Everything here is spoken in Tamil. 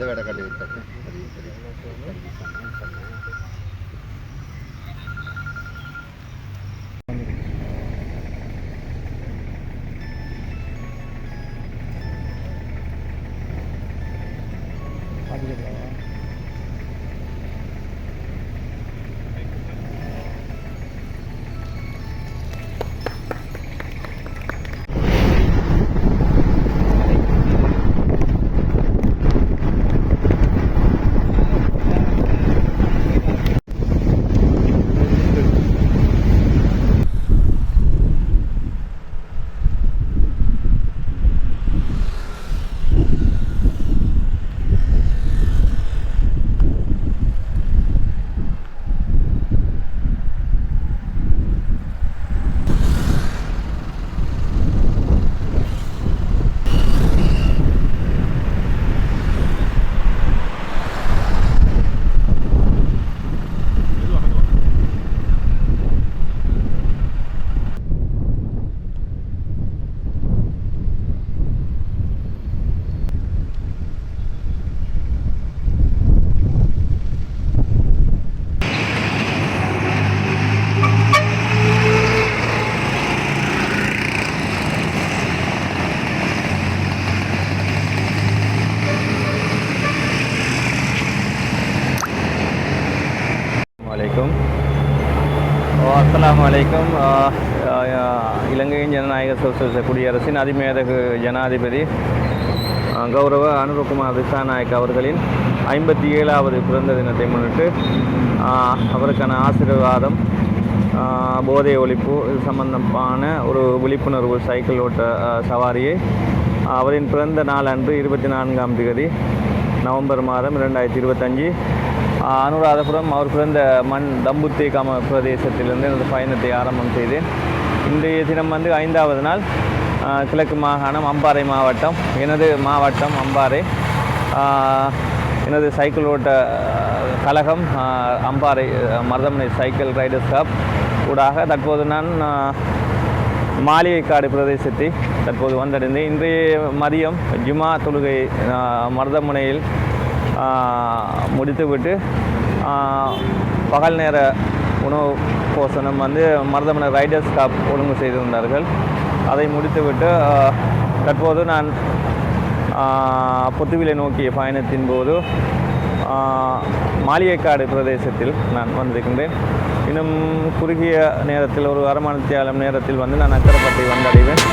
De verdad que le interesa. கட்டி விட்டது வலைக்கும் இலங்கையின் ஜனநாயக சோசியலிச குடியரசின் அதிமேதகு ஜனாதிபதி கௌரவ அனுரகுமார் திசாநாயக் அவர்களின் ஐம்பத்தி ஏழாவது பிறந்த தினத்தை முன்னிட்டு அவருக்கான ஆசீர்வாதம் போதை ஒழிப்பு இது சம்பந்தமான ஒரு விழிப்புணர்வு சைக்கிள் ஓட்ட சவாரியை அவரின் பிறந்த நாள் அன்று இருபத்தி நான்காம் தேதி நவம்பர் மாதம் இரண்டாயிரத்தி இருபத்தஞ்சி அனுராதபுரம் அவர் பிறந்த மண் தம்புத்தி கம பிரதேசத்திலிருந்து எனது பயணத்தை ஆரம்பம் செய்தேன் இன்றைய தினம் வந்து ஐந்தாவது நாள் கிழக்கு மாகாணம் அம்பாறை மாவட்டம். எனது மாவட்டம் அம்பாறை. எனது சைக்கிள் ஓட்ட கழகம் Ampara Maruthamunai cycle riders club ஊடாக தற்போது நான் மாளிகைக்காடு பிரதேசத்தை தற்போது வந்தடைந்தேன். இன்றைய மதியம் ஜுமா தொழுகை மருதமுனையில் முடித்துவிட்டு பகல் நேர உணவு போசனம் வந்து மருதமனை ரைடர்ஸ் காப் ஒழுங்கு செய்திருந்தார்கள். அதை முடித்துவிட்டு தற்போது நான் பொத்துவிலை நோக்கிய பயணத்தின் போது மாளிகைக்காடு பிரதேசத்தில் நான் வந்திருக்கின்றேன். இன்னும் குறுகிய நேரத்தில் ஒரு அரை மணித்தியாலம் நேரத்தில் வந்து நான் அக்கரப்பட்டை வந்தடைவேன்.